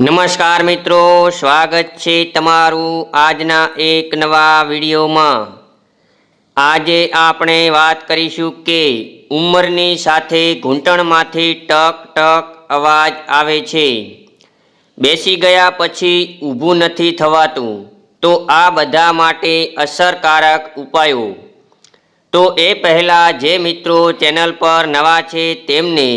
નમસ્કાર મિત્રો, સ્વાગત છે તમારું આજના એક નવા વિડીયોમાં. આજે આપણે વાત કરીશું કે ઉંમરની સાથે ઘૂંટણમાંથી ટક ટક અવાજ આવે છે. બેસી ગયા પછી ઊભું નથી થવાતું. તો આ બધા માટે અસરકારક ઉપાયો. તો એ પહેલાં જે મિત્રો ચેનલ પર નવા છે તેમને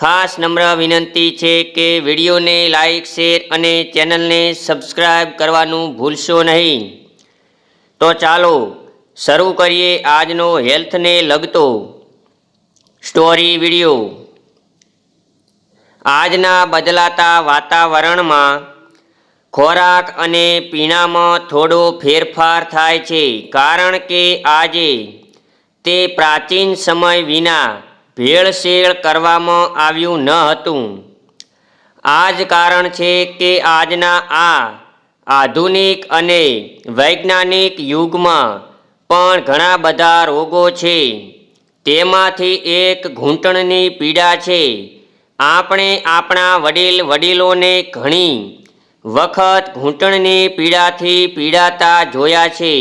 ખાસ નમ્ર વિનંતી છે કે વિડીયોને લાઇક શેર અને ચેનલને સબસ્ક્રાઈબ કરવાનું ભૂલશો નહીં. તો ચાલો શરૂ કરીએ આજનો હેલ્થને લગતો સ્ટોરી વીડિયો. આજના બદલાતા વાતાવરણમાં ખોરાક અને પીણામાં થોડો ફેરફાર થાય છે, કારણ કે આજે તે પ્રાચીન સમય વિના ભેળસેળ કરવામાં આવ્યું ન હતું. આ જ કારણ છે કે આજના આ આધુનિક અને વૈજ્ઞાનિક યુગમાં પણ ઘણા બધા રોગો છે. તેમાંથી એક ઘૂંટણની પીડા છે. આપણે આપણા વડીલ વડીલોને ઘણી વખત ઘૂંટણની પીડાથી પીડાતા જોયા છે.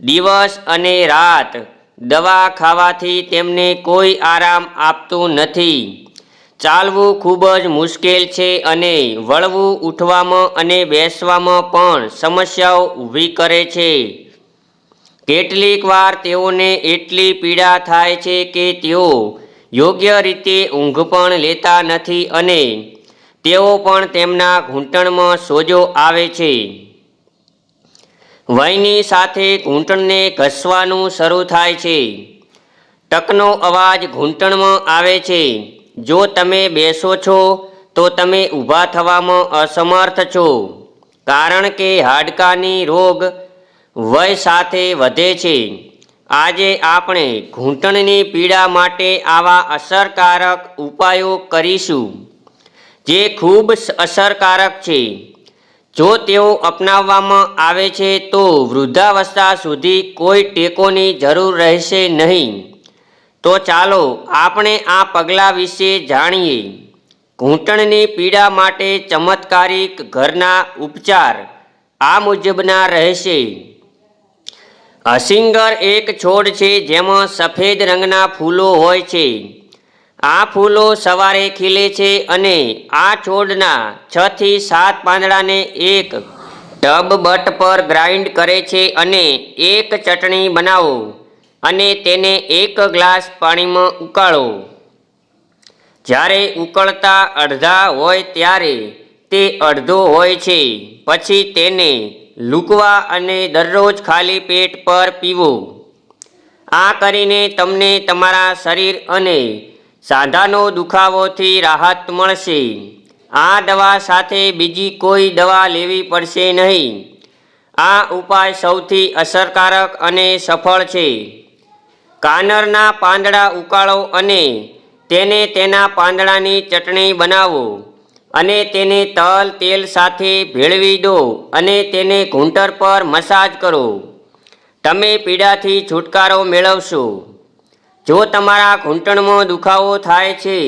દિવસ અને રાત દવા ખાવાથી તેમને કોઈ આરામ આપતું નથી. ચાલવું ખૂબ જ મુશ્કેલ છે અને વળવું ઉઠવામાં અને બેસવામાં પણ સમસ્યાઓ ઊભી કરે છે. કેટલીક વાર તેઓને એટલી પીડા થાય છે કે તેઓ યોગ્ય રીતે ઊંઘ પણ લેતા નથી અને તેઓ પણ તેમના ઘૂંટણમાં સોજો આવે છે. વયની સાથે ઘૂંટણને ઘસવાનું શરૂ થાય છે. ટકનો અવાજ ઘૂંટણમાં આવે છે. જો તમે બેસો છો, તો તમે ઊભા થવામાં અસમર્થ છો. કારણ કે હાડકાની રોગ વય સાથે વધે છે. આજે આપણે ઘૂંટણની પીડા માટે આવા અસરકારક ઉપાયો કરીશું, જે ખૂબ અસરકારક છે. જો તેઓ અપનાવવામાં આવે છે, તો વૃદ્ધાવસ્થા સુધી કોઈ ટેકોની જરૂર રહેશે નહીં. તો ચાલો આપણે આ પગલાં વિશે જાણીએ. ઘૂંટણની પીડા માટે ચમત્કારિક ઘરના ઉપચાર આ મુજબના રહેશે. અસિંગર એક છોડ છે, જેમાં સફેદ રંગના ફૂલો હોય છે. આ ફૂલો સવારે ખીલે છે અને આ છોડના છ થી સાત પાંદડાને એક ટબ બટ પર ગ્રાઇન્ડ કરે છે અને એક ચટણી બનાવો અને તેને એક ગ્લાસ પાણીમાં ઉકાળો. જ્યારે ઉકળતા અડધા હોય ત્યારે તે અડધો હોય છે. પછી તેને લૂકવા અને દરરોજ ખાલી પેટ પર પીવો. આ કરીને તમને તમારા શરીર અને સાંધાનો દુખાવોથી રાહત મળશે. આ દવા સાથે બીજી કોઈ દવા લેવી પડશે નહીં. આ ઉપાય સૌથી અસરકારક અને સફળ છે. કાનરના પાંદડા ઉકાળો અને તેને તેના પાંદડાની ચટણી બનાવો અને તેને તલ તેલ સાથે ભેળવી દો અને તેને ઘૂંટર પર મસાજ કરો. તમે પીડાથી છુટકારો મેળવશો. જો તમારા ઘૂંટણમાં દુખાવો થાય છે,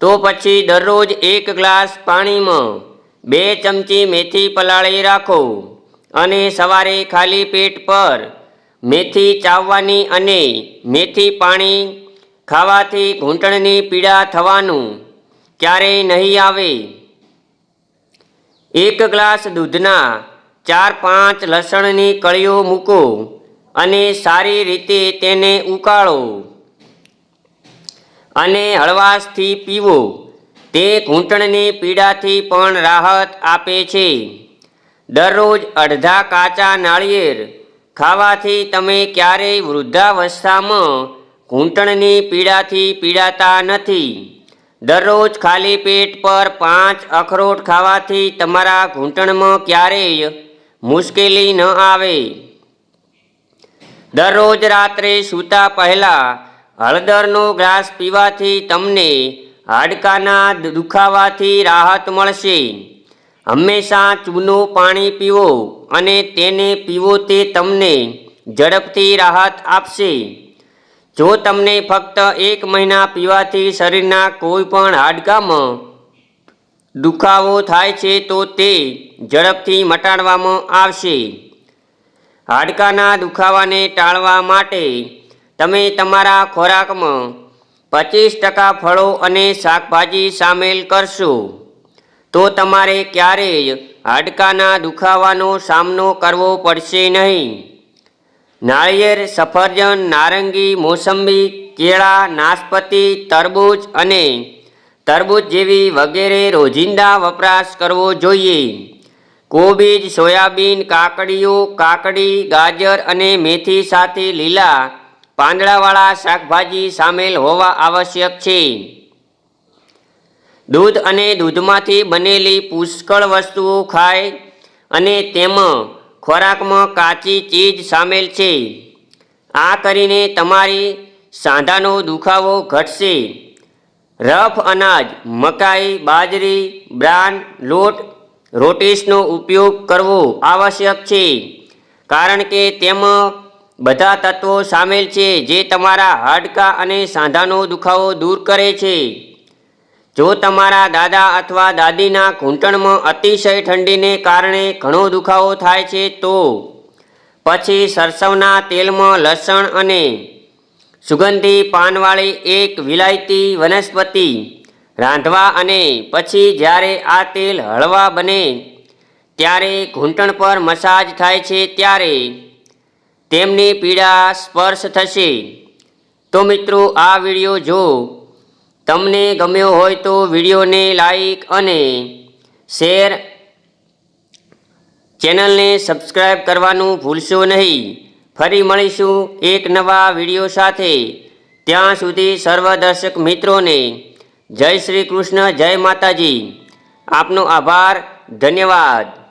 તો પછી દરરોજ એક ગ્લાસ પાણીમાં બે ચમચી મેથી પલાળી રાખો અને સવારે ખાલી પેટ પર મેથી ચાવવાની અને મેથી પાણી ખાવાથી ઘૂંટણની પીડા થવાનું ક્યારેય નહીં આવે. એક ગ્લાસ દૂધના ચાર પાંચ લસણની કળીઓ મૂકો અને સારી રીતે તેને ઉકાળો. અને હળવાશથી પીવો. તે ઘૂંટણની પીડાથી પણ રાહત આપે છે. દરરોજ અડધા કાચા નાળિયેર ખાવાથી તમે ક્યારેય વૃદ્ધાવસ્થામાં ઘૂંટણની પીડાથી પીડાતા નથી. દરરોજ ખાલી પેટ પર પાંચ અખરોટ ખાવાથી તમારા ઘૂંટણમાં ક્યારેય મુશ્કેલી ન આવે. દરરોજ રાત્રે સૂતા પહેલાં હળદરનો ગ્લાસ પીવાથી તમને હાડકાના દુખાવાથી રાહત મળશે. હંમેશા ચૂનું પાણી પીવો અને તેને પીવો તે તમને ઝડપથી રાહત આપશે. જો તમને ફક્ત એક મહિના પીવાથી શરીરના કોઈ પણ હાડકામાં દુખાવો થાય છે તો તે ઝડપથી મટાડવામાં આવશે. હાડકાના દુખાવાને ટાળવા માટે તમે તમારા ખોરાકમાં પચીસ ટકા ફળો અને શાકભાજી સામેલ કરશો, તો તમારે ક્યારેય હાડકાના દુખાવાનો સામનો કરવો પડશે નહીં. નાળિયેર, સફરજન, નારંગી, મોસંબી, કેળા, નાશપતી, તરબૂચ અને તરબૂચ જેવી વગેરે રોજિંદા વપરાશ કરવો જોઈએ. કોબીજ, સોયાબીન, કાકડીઓ, કાકડી, ગાજર અને મેથી સાથે લીલા પાંદડાવાળા શાકભાજી સામેલ હોવા આવશ્યક છે. દૂધ અને દૂધમાંથી બનેલી પુષ્કળ વસ્તુઓ ખાય અને તેમાં ખોરાકમાં કાચી ચીજ સામેલ છે. આ કરીને તમારી સાંધાનો દુખાવો ઘટશે. રફ અનાજ, મકાઈ, બાજરી, બ્રાન, લોટ રોટીસનો ઉપયોગ કરવો આવશ્યક છે. કારણ કે તેમાં બધા તત્વો સામેલ છે જે તમારા હાડકાં અને સાંધાનો દુખાવો દૂર કરે છે. જો તમારા દાદા અથવા દાદીના ઘૂંટણમાં અતિશય ઠંડીને કારણે ઘણો દુખાવો થાય છે, તો પછી સરસવના તેલમાં લસણ અને સુગંધી પાનવાળી એક વિલાયતી વનસ્પતિ રાંધવા અને પછી જ્યારે આ તેલ હળવા બને, ત્યારે ઘૂંટણ પર મસાજ થાય છે, ત્યારે તેમની પીડા સ્પર્શ થશે. તો મિત્રો, આ વીડિયો જો તમને ગમ્યો હોય તો વિડીયોને લાઈક અને શેર ચેનલને સબસ્ક્રાઈબ કરવાનું ભૂલશો નહીં. ફરી મળીશું એક નવા વીડિયો સાથે. ત્યાં સુધી સર્વ દર્શક મિત્રોને જય શ્રી કૃષ્ણ, જય માતાજી. આપનો આભાર, ધન્યવાદ.